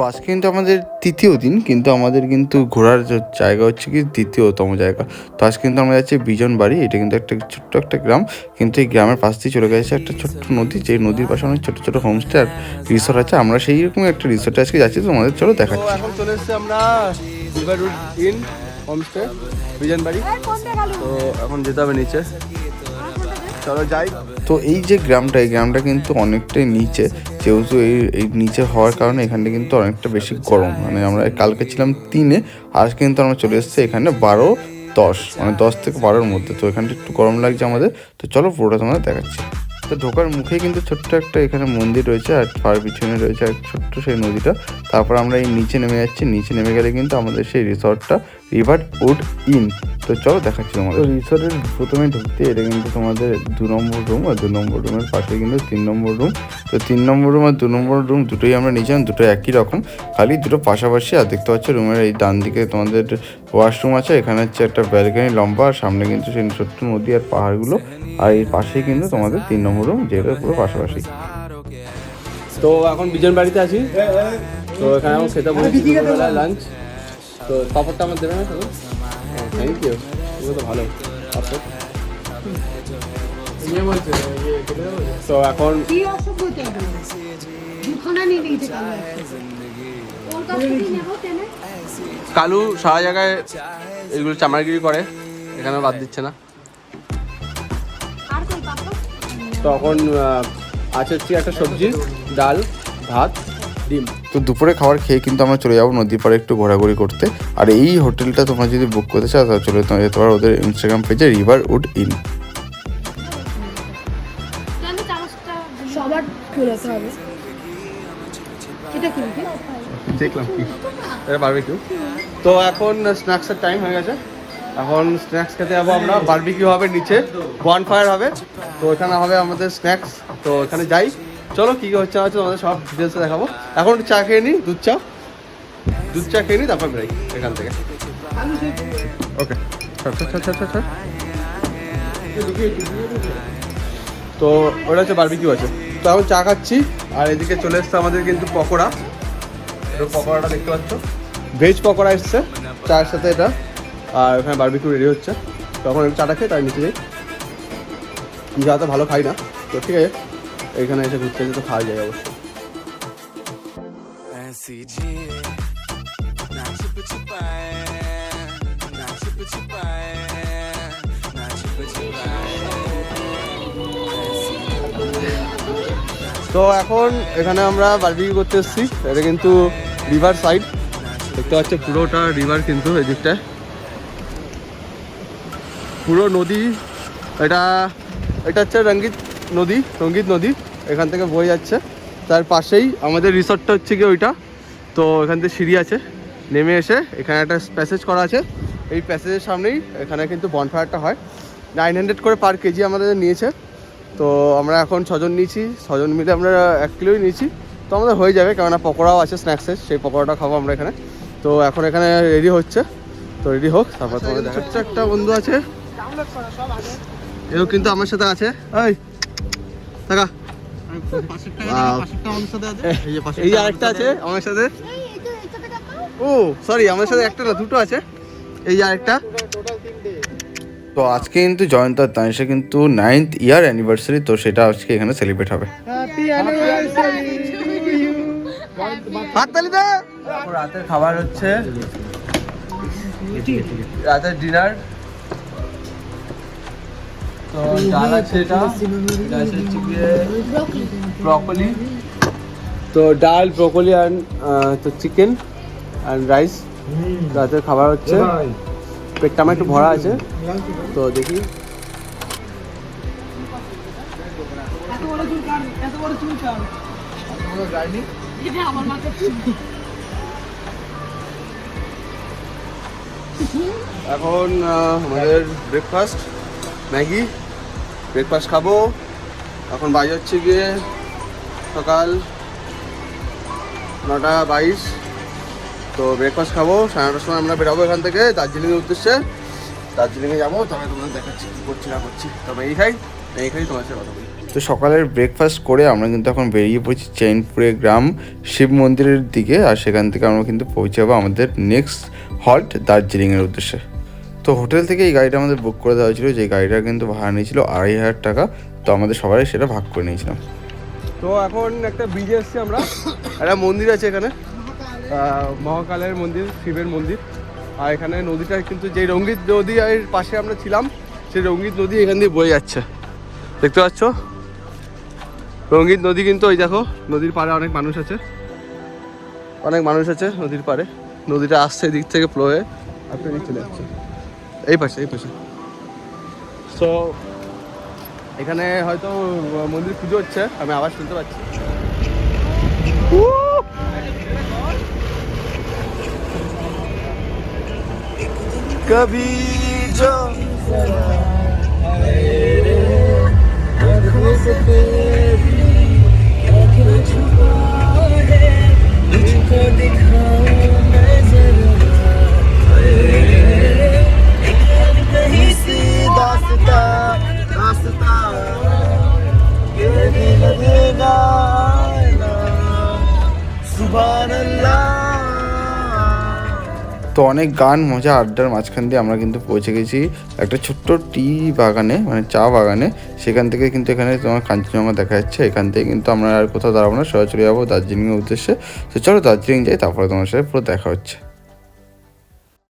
তো আজকে কিন্তু আমাদের তৃতীয় দিন, কিন্তু আমাদের কিন্তু ঘোরার জায়গা হচ্ছে কি তৃতীয়তম জায়গা। তো আজকে কিন্তু আমরা যাচ্ছি বিজন বাড়ি এটা কিন্তু একটা ছোট্ট একটা গ্রাম, কিন্তু এই গ্রামের পাশ দিয়ে চলে গেছে একটা ছোট্ট নদী যে নদীর পাশে অনেক ছোট ছোট হোমস্টে আর রিসোর্ট আছে, আমরা সেই রকম একটা রিসোর্টে আজকে যাচ্ছি, তো আমাদের চলো দেখাচ্ছি। এখন চলে এসেছি আমরা হোমস্টে বিজন বাড়ি তো এখন যেতে হবে নিচে। চলো যাই। তো এই যে গ্রামটা, এই গ্রামটা কিন্তু অনেকটাই নিচে। যেহেতু এই এই নিচে হওয়ার কারণে এখানটা কিন্তু অনেকটা বেশি গরম। মানে আমরা কালকে ছিলাম তিনে, আজ কিন্তু আমরা চলে এসেছি এখানে বারো দশ মানে দশ থেকে বারোর মধ্যে। তো এখানটা একটু গরম লাগছে আমাদের। তো চলো পুরোটা তোমাদের দেখাচ্ছি। তো ঢোকার মুখে কিন্তু ছোট্ট একটা এখানে মন্দির রয়েছে, আর তার পিছনে রয়েছে এক ছোট্ট সেই নদীটা। তারপর আমরা এই নিচে নেমে যাচ্ছি। নিচে নেমে গেলে কিন্তু আমাদের সেই রিসর্টটা রিভার উড ইন। তো চলো দেখাচ্ছি তোমাদের। তো রিসর্টের প্রথমে ঢুকতে এটা কিন্তু তোমাদের দু নম্বর রুম আর দু নম্বর রুমের পাশে কিন্তু তিন নম্বর রুম তো তিন নম্বর রুম আর দু নম্বর রুম দুটোই আমরা নিয়েছিলাম দুটো একই রকম। খালি দুটো পাশাপাশি আর দেখতে পাচ্ছ রুমের এই ডান দিকে তোমাদের ওয়াশরুম আছে এখানে হচ্ছে একটা ব্যালকনি লম্বা আর সামনে কিন্তু সেই ছোট্ট নদী আর পাহাড়গুলো। আর এই পাশেই কিন্তু তোমাদের তিন নম্বর রুম যেটা পুরো পাশাপাশি। তো এখন বিজন বাড়িতে আছি। তো এখানে খেতে বসেছি লাঞ্চ তো পাপড়টা আমার দেবে না শুধু থ্যাংক ইউ এগুলো তো ভালো। পাপড় তো এখন কালো সারা জায়গায় এগুলো চামারগিরি করে এখানে বাদ দিচ্ছে না। তখন আছে হচ্ছে একটা সবজি ডাল ভাত ডিম। তো দুপুরে খাবার খেয়ে কিন্তু আমরা চলে যাব নদীর পাড়ে একটু ঘোরাঘুরি করতে। আর এই হোটেলটা তোমরা যদি বুক করতে চাও তাহলে চলে তোমরা যেতে পারো ওদের ইনস্টাগ্রাম পেজে রিভার উড ইন সবার খুলতে হবে এটা কি কি দেখলাম কি। এটা বারবিকিউ তো এখন স্ন্যাক্সের টাইম হয়ে গেছে। এখন স্ন্যাক্স খেতে যাব আমরা। বারবিকিউ হবে নিচে। বন ফায়ার হবে। তো এখানে হবে আমাদের স্ন্যাক্স তো এখানে যাই। চলো, কী হচ্ছে হচ্ছে তোমাদের সব ডিটেলসে দেখাবো। এখন একটু চা খেয়ে নিই দুধ চা। দুধ চা খেয়ে নিই তারপর বেরাই এখান থেকে। ওকে তো ওটা হচ্ছে বারবিকিউ আছে। তো এখন চা খাচ্ছি, আর এদিকে চলে এসছে আমাদের কিন্তু পকোড়া। পকোড়াটা দেখতে পাচ্ছ। ভেজ পকোড়া এসছে, চায়ের সাথে এটা। আর ওখানে বারবিকিউ রেডি হচ্ছে। তখন আমি চাটা খেয়ে তাই নিচে যাই। যা ভালো খাই না। তো ঠিক আছে। এখানে এসে ঘুরতে যেতে খাওয়া যায় অবশ্যই। তো এখন এখানে আমরা বারবিকিউ করতে এসেছি। এটা কিন্তু রিভার সাইড দেখতে পাচ্ছ পুরোটা রিভার কিন্তু এই দিকটায় পুরো নদী এটা এটা হচ্ছে রঙ্গিত নদী সংগীত নদী, এখান থেকে বয়ে যাচ্ছে। তার পাশেই আমাদের রিসর্টটা হচ্ছে কি ওইটা। তো এখান থেকে সিঁড়ি আছে, নেমে এসে এখানে একটা প্যাসেজ করা আছে। এই প্যাসেজের সামনেই এখানে কিন্তু বনফায়ারটা হয়। নাইন হান্ড্রেড করে পার কেজি আমাদের নিয়েছে। তো আমরা এখন ছজন নিয়েছি, ছজন মিলে আমরা এক কিলোই নিয়েছি। তো আমাদের হয়ে যাবে, কেননা পকোড়াও আছে স্ন্যাক্সের সেই পকোড়াটা খাব আমরা এখানে। তো এখন এখানে রেডি হচ্ছে। তো রেডি হোক, তারপর তোমাদের ছোট্ট একটা বন্ধু আছে। এও কিন্তু আমার সাথে আছে। এই টাকা। এই আরেকটা আছে? আমার সাথে। ও সরি আমার সাথে একটা না দুটো আছে। এই যে আরেকটা। তো আজকে কিন্তু জয়ন্তার তানিশা কিন্তু নাইনথ ইয়ার অ্যানিভার্সারি তো সেটা আজকে এখানে সেলিব্রেট হবে। রাতের খাবার হচ্ছে রাতের ডিনার তো ডাল আছে এটা এটা আছে হচ্ছে গিয়ে ব্রকলি। তো ডাল ব্রকলি অ্যান্ড তো চিকেন অ্যান্ড রাইস রাতের খাবার হচ্ছে পেটটা আমার একটু ভরা আছে। তো দেখি। এখন আমাদের ব্রেকফাস্ট ম্যাগি। ব্রেকফাস্ট খাব। এখন বাজে হচ্ছে গিয়ে সকাল নটা বাইশ। তো ব্রেকফাস্ট খাব, সাড়ে নটার সময় আমরা বেরোবো এখান থেকে দার্জিলিংয়ের উদ্দেশ্যে। দার্জিলিংয়ে যাব তবে তোমাদের দেখাচ্ছি কী করছি না করছি। তবে এই খাই এই খাই তোমার সাথে কথা বলি। তো সকালের ব্রেকফাস্ট করে আমরা কিন্তু এখন বেরিয়ে পড়েছি চেইনপুরে গ্রাম শিব মন্দিরের দিকে। আর সেখান থেকে আমরা কিন্তু পৌঁছে যাব আমাদের নেক্সট হল্ট দার্জিলিংয়ের উদ্দেশ্যে। তো হোটেল থেকে এই গাড়িটা আমাদের বুক করে দেওয়া হয়েছিল, যে গাড়িটা কিন্তু ভাড়া নিয়েছিল আড়াই হাজার টাকা, তো আমাদের সবাই সেটা ভাগ করে নিয়েছিলাম। তো এখন একটা ব্রিজে এসেছি আমরা। একটা মন্দির আছে এখানে। মহাকালের মন্দির, শিবের মন্দির। আর এখানে নদীটা কিন্তু যে রঙ্গিত নদী এর পাশে আমরা ছিলাম, সেই রঙ্গিত নদী এখান দিয়ে বয়ে যাচ্ছে। দেখতে পাচ্ছ? রঙ্গিত নদী কিন্তু ওই দেখো, নদীর পাড়ে অনেক মানুষ আছে। অনেক মানুষ আছে নদীর পাড়ে। নদীটা আসছে এদিক থেকে ফ্লো হয়ে আপনি চলে যাচ্ছে। এই পাশে এই পাশে। সো এখানে হয়তো মন্দির পুজো হচ্ছে, আমি আওয়াজ শুনতে পাচ্ছি। কবি जो তো অনেক গান, মজা, আড্ডার মাঝখান দিয়ে আমরা কিন্তু পৌঁছে গেছি একটা ছোট্ট টি বাগানে মানে চা বাগানে। সেখান থেকে কিন্তু এখানে তোমার কাঞ্চনজঙ্ঘা দেখা যাচ্ছে। এখান থেকে কিন্তু আমরা আর কোথাও দাঁড়াবো না, সরাসরি যাব দার্জিলিংয়ের উদ্দেশ্যে। তো চলো দার্জিলিং যাই, তারপরে তোমার সাথে পুরো দেখা হচ্ছে।